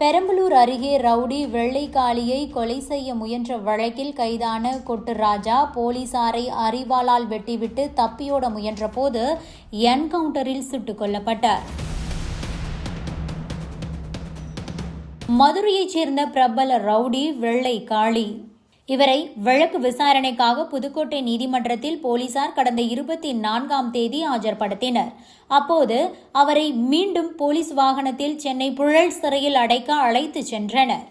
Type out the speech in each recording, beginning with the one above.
பெரம்பலூர் அருகே ரவுடி வெள்ளைக்காளியை கொலை செய்ய முயன்ற வழக்கில் கைதான கொட்டுராஜா போலீசாரை அரிவாளால் வெட்டிவிட்டு தப்பியோட முயன்றபோது என்கவுண்டரில் சுட்டுக் கொல்லப்பட்டார். மதுரையைச் சேர்ந்த பிரபல ரவுடி வெள்ளை காளி இவரை வழக்கு விசாரணைக்காக புதுக்கோட்டை நீதிமன்றத்தில் போலீசார் கடந்த இருபத்தி நான்காம் தேதி ஆஜர்படுத்தினர். அப்போது அவரை மீண்டும் போலீஸ் வாகனத்தில் சென்னை புழல் சிறையில் அடைக்க அழைத்து சென்றனர்.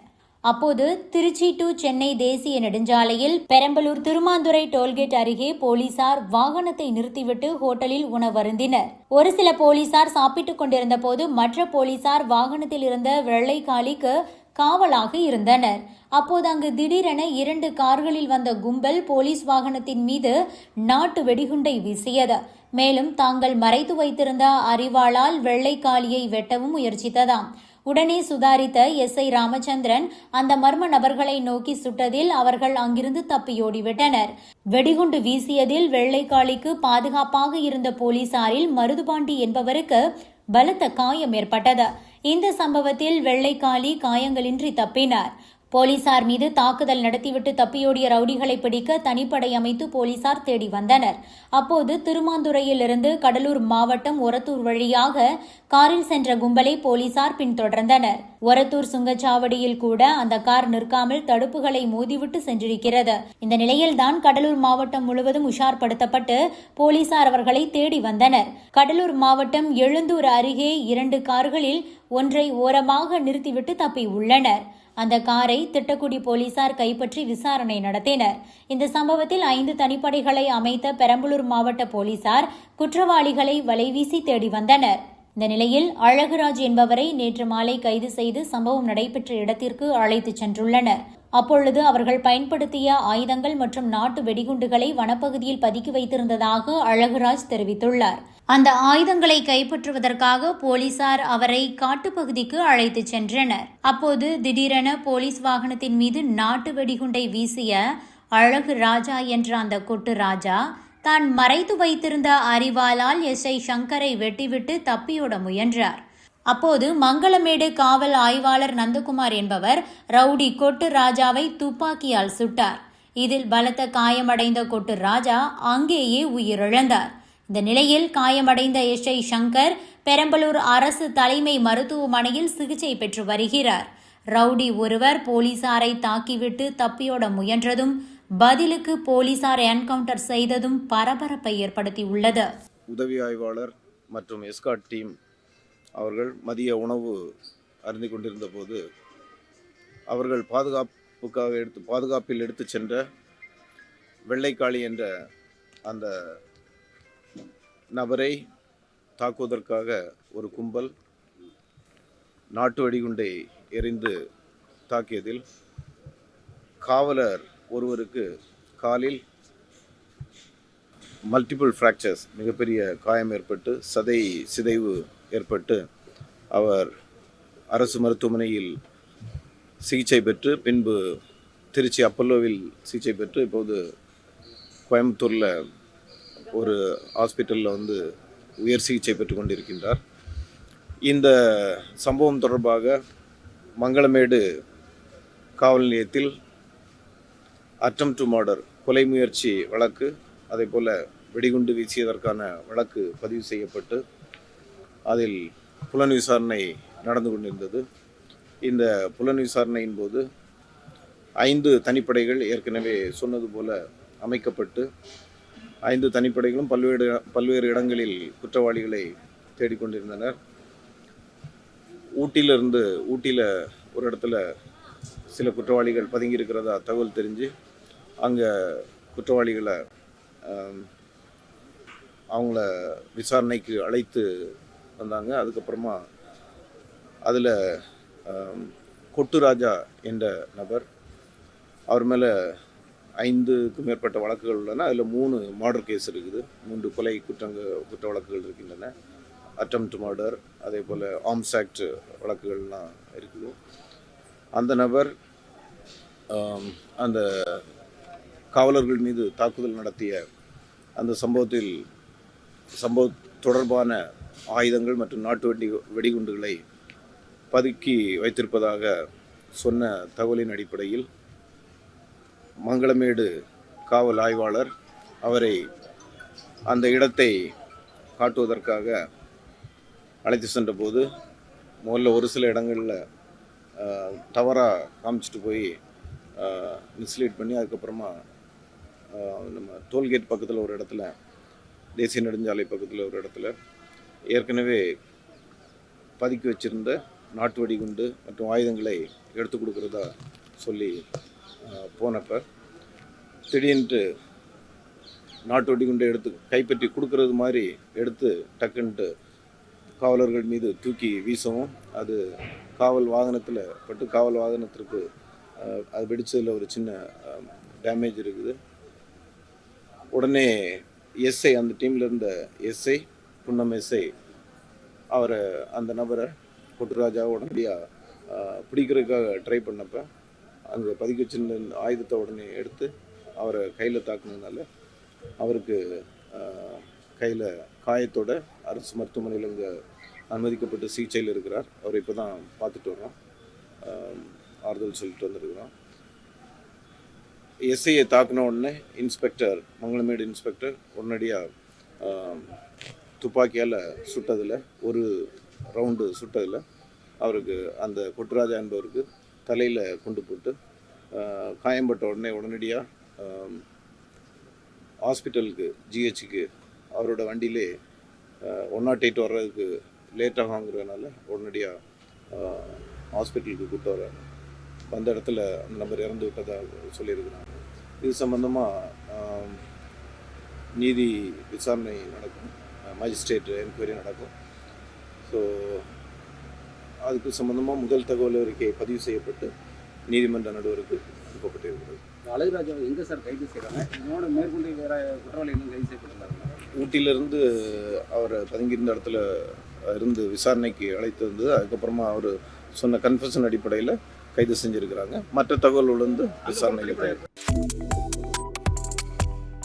அப்போது திருச்சி டு சென்னை தேசிய நெடுஞ்சாலையில் பெரம்பலூர் திருமாந்துறை டோல்கேட் அருகே போலீசார் வாகனத்தை நிறுத்திவிட்டு ஹோட்டலில் உணவருந்தினர். ஒரு சில போலீசார் சாப்பிட்டுக் கொண்டிருந்த போது மற்ற போலீசார் வாகனத்தில் இருந்த வெள்ளைக்காளிக்கு காவலாக இருந்தனர். அப்போது அங்கு திடீரென இரண்டு கார்களில் வந்த கும்பல் போலீஸ் வாகனத்தின் மீது நாட்டு வெடிகுண்டை வீசியது. மேலும் தாங்கள் மறைத்து வைத்திருந்த அறிவாளால் வெள்ளைக்காளியை வெட்டவும் முயற்சித்ததாம். உடனே சுதாரித்த எஸ். ஐ. ராமச்சந்திரன் அந்த மர்ம நபர்களை நோக்கி சுட்டதில் அவர்கள் அங்கிருந்து தப்பியோடிவிட்டனர். வெடிகுண்டு வீசியதில் வெள்ளைக்காளிக்கு பாதுகாப்பாக இருந்த போலீசாரில் மருதுபாண்டி என்பவருக்கு பலத்த காயம் ஏற்பட்டது. இந்த சம்பவத்தில் வெள்ளைக்காளி காயங்களின்றி தப்பினார். போலீசார் மீது தாக்குதல் நடத்திவிட்டு தப்பியோடிய ரவுடிகளை பிடிக்க தனிப்படை அமைத்து போலீசார் தேடி வந்தனர். அப்போது திருமாந்துறையிலிருந்து கடலூர் மாவட்டம் ஒரத்தூர் வழியாக காரில் சென்ற கும்பலை போலீசார் பின்தொடர்ந்தனர். ஒரத்தூர் சுங்கச்சாவடியில் கூட அந்த கார் நிற்காமல் தடுப்புகளை மோதிவிட்டு சென்றிருக்கிறது. இந்த நிலையில்தான் கடலூர் மாவட்டம் முழுவதும் உஷார்படுத்தப்பட்டு போலீசார் அவர்களை தேடி வந்தனர். கடலூர் மாவட்டம் எழுந்தூர் அருகே இரண்டு கார்களில் ஒன்றை ஓரமாக நிறுத்திவிட்டு தப்பி உள்ளனர் அந்த காரை திட்டக்குடி போலீசார் கைப்பற்றி விசாரணை நடத்தினர். இந்த சம்பவத்தில் ஐந்து தனிப்படைகளை அமைத்த பெரம்பலூர் மாவட்ட போலீசார் குற்றவாளிகளை வலைவீசி தேடி வந்தனர். இந்த நிலையில் அழகுராஜ் என்பவரை நேற்று மாலை கைது செய்து சம்பவம் நடைபெற்ற இடத்திற்கு அழைத்துச் சென்றுள்ளனர். அப்பொழுது அவர்கள் பயன்படுத்திய ஆயுதங்கள் மற்றும் நாட்டு வெடிகுண்டுகளை வனப்பகுதியில் பதுக்கி வைத்திருந்ததாக அழகுராஜ் தெரிவித்துள்ளார். அந்த ஆயுதங்களை கைப்பற்றுவதற்காக போலீசார் அவரை காட்டுப்பகுதிக்கு அழைத்துச் சென்றனர். அப்போது திடீரென போலீஸ் வாகனத்தின் மீது நாட்டு வெடிகுண்டை வீசிய அழகு ராஜா என்ற அந்த கொட்டு ராஜா தான் மறைத்து வைத்திருந்த அறிவாலால் எஸ் ஐ சங்கரை வெட்டிவிட்டு தப்பியோட முயன்றார். அப்போது மங்களமேடு காவல் ஆய்வாளர் நந்தகுமார் என்பவர் ரவுடி கொட்டு ராஜாவை துப்பாக்கியால் சுட்டார். இதில் பலத்த காயமடைந்த கொட்டு ராஜா அங்கேயே உயிரிழந்தார். இந்த நிலையில் காயமடைந்த எஸ் ஐ சங்கர் பெரம்பலூர் அரசு தலைமை மருத்துவமனையில் சிகிச்சை பெற்று வருகிறார். ரவுடி ஒருவர் போலீசாரை தாக்கிவிட்டு தப்பியோட முயன்றதும் பதிலுக்கு போலீசார் என்கவுண்டர் செய்ததும் பரபரப்பை ஏற்படுத்தியுள்ளது. உதவி ஆய்வாளர் மற்றும் எஸ்காட் டீம் அவர்கள் மதிய உணவு அருந்திக் கொண்டிருந்த போது அவர்கள் பாதுகாப்புக்காக எடுத்து பாதுகாப்பில் எடுத்து சென்ற வெள்ளைக்காளி என்ற அந்த நபரை தாக்குவதற்காக ஒரு கும்பல் நாட்டு வெடிகுண்டை எரிந்து தாக்கியதில் காவலர் ஒருவருக்கு காலில் மல்டிபிள் ஃப்ராக்சர்ஸ் மிகப்பெரிய காயம் ஏற்பட்டு சதை சிதைவு ஏற்பட்டு அவர் அரசு மருத்துவமனையில் சிகிச்சை பெற்று பின்பு திருச்சி அப்பல்லோவில் சிகிச்சை பெற்று இப்போது கோயம்புத்தூரில் ஒரு ஹாஸ்பிட்டலில் வந்து உயர் சிகிச்சை பெற்று கொண்டிருக்கின்றார். இந்த சம்பவம் தொடர்பாக மங்களமேடு காவல் நிலையத்தில் அட்டம் டு மர்டர் கொலை முயற்சி வழக்கு அதே போல் வெடிகுண்டு வீசியதற்கான வழக்கு பதிவு செய்யப்பட்டு அதில் புலன் விசாரணை நடந்து கொண்டிருந்தது. இந்த புலன் விசாரணையின் போது ஐந்து தனிப்படைகள் ஏற்கனவே சொன்னது போல அமைக்கப்பட்டு ஐந்து தனிப்படைகளும் பல்வேறு பல்வேறு இடங்களில் குற்றவாளிகளை தேடிக்கொண்டிருந்தனர். ஊட்டியிலிருந்து ஊட்டியில் ஒரு இடத்துல சில குற்றவாளிகள் பதுங்கி இருக்கிறதா தகவல் தெரிஞ்சு அங்கே குற்றவாளிகளை அவங்கள விசாரணைக்கு அழைத்து வந்தாங்க. அதுக்கப்புறமா அதில் கொட்டு ராஜா என்ற நபர் அவர் மேலே ஐந்துக்கும் மேற்பட்ட வழக்குகள் உள்ளன. அதில் மூணு மர்டர் கேஸ் இருக்குது. மூன்று கொலை குற்றங்க குற்ற வழக்குகள் இருக்கின்றன அட்டம்ப்ட் மர்டர் அதே போல் ஆர்ம்ஸ் ஆக்ட் வழக்குகள்லாம் இருக்குது. அந்த நபர் அந்த காவலர்கள் மீது தாக்குதல் நடத்திய அந்த சம்பவத்தில் சம்பவ தொடர்பான ஆயுதங்கள் மற்றும் நாட்டு வெடி வெடிகுண்டுகளை பதுக்கி வைத்திருப்பதாக சொன்ன தகவலின் அடிப்படையில் மங்களமேடு காவல் ஆய்வாளர் அவரை அந்த இடத்தை காட்டுவதற்காக அழைத்து சென்றபோது முதல்ல ஒரு சில இடங்களில் தவறாக காமிச்சிட்டு போய் மிஸ்லீட் பண்ணி அதுக்கப்புறமா நம்ம டோல்கேட் பக்கத்தில் ஒரு இடத்துல தேசிய நெடுஞ்சாலை பக்கத்தில் ஒரு இடத்துல ஏற்கனவே பதுக்கி வச்சிருந்த நாட்டு வெடிகுண்டு மற்றும் ஆயுதங்களை எடுத்து கொடுக்குறதா சொல்லி போனப்போ திடீர்னுட்டு நாட்டு வெடிகுண்டை எடுத்து கைப்பற்றி கொடுக்கறது மாதிரி எடுத்து டக்குன்ட்டு காவலர்கள் மீது தூக்கி வீசவும் அது காவல் வாகனத்தில் பட்டு காவல் வாகனத்திற்கு அது வெடிச்சதில் ஒரு சின்ன டேமேஜ் இருக்குது. உடனே எஸ்ஐ அந்த டீமில் இருந்த எஸ்ஐ புன்னம் எஸ்ஐ அவரை அந்த நபரை கொட்டுராஜா உடனடியாக பிடிக்கிறதுக்காக ட்ரை பண்ணப்போ அங்கே பதுக்கி வச்சிருந்த ஆயுதத்தை உடனே எடுத்து அவரை கையில் தாக்குனதுனால அவருக்கு கையில் காயத்தோட அரசு மருத்துவமனையில் இங்கே அனுமதிக்கப்பட்டு சிகிச்சையில் இருக்கிறார். அவர் இப்போ தான் பார்த்துட்டு வரோம் ஆறுதல் சொல்லிட்டு வந்திருக்கிறோம் எஸ்ஐயை தாக்குன உடனே இன்ஸ்பெக்டர் மங்களமேடு இன்ஸ்பெக்டர் உடனடியாக துப்பாக்கியால் சுட்டதில் ஒரு ரவுண்டு சுட்டதில் அவருக்கு அந்த கொட்டுராஜா என்பவருக்கு தலையில் கொண்டு போட்டு காயம்பட்ட உடனே உடனடியாக ஹாஸ்பிட்டலுக்கு ஜிஹெச்சுக்கு அவரோட வண்டியிலே ஒன் நாட் எயிட் வர்றதுக்கு லேட் உடனடியாக ஹாஸ்பிட்டலுக்கு கூப்பிட்டு வர்றாங்க அந்த இடத்துல அந்த நம்பர் இறந்து விட்டதாக சொல்லியிருக்கிறாங்க. இது சம்மந்தமாக நீதி விசாரணை நடக்கும். மேஜிஸ்ட்ரேட் என்கொயரி நடக்கும். ஸோ அதுக்கு சம்மந்தமாக முதல் தகவல் அறிக்கை பதிவு செய்யப்பட்டு நீதிமன்ற நடுவருக்கு அனுப்பப்பட்டிருக்கிறது. அழகுராஜாவை எங்க சார் கைது செய்யறாங்க? இதனோட மேற்கொண்டு வேற குற்றவாளி இன்னும் கைது செய்யப்பட்டிருந்தாங்க ஊட்டியிலிருந்து அவரை பதுங்கியிருந்த இடத்துல இருந்து விசாரணைக்கு அழைத்து வந்து அதுக்கப்புறமா அவர் சொன்ன கன்ஃபெஷன் அடிப்படையில் கைது செஞ்சுருக்கிறாங்க. மற்ற தகவல்கள் வந்து விசாரணையில்.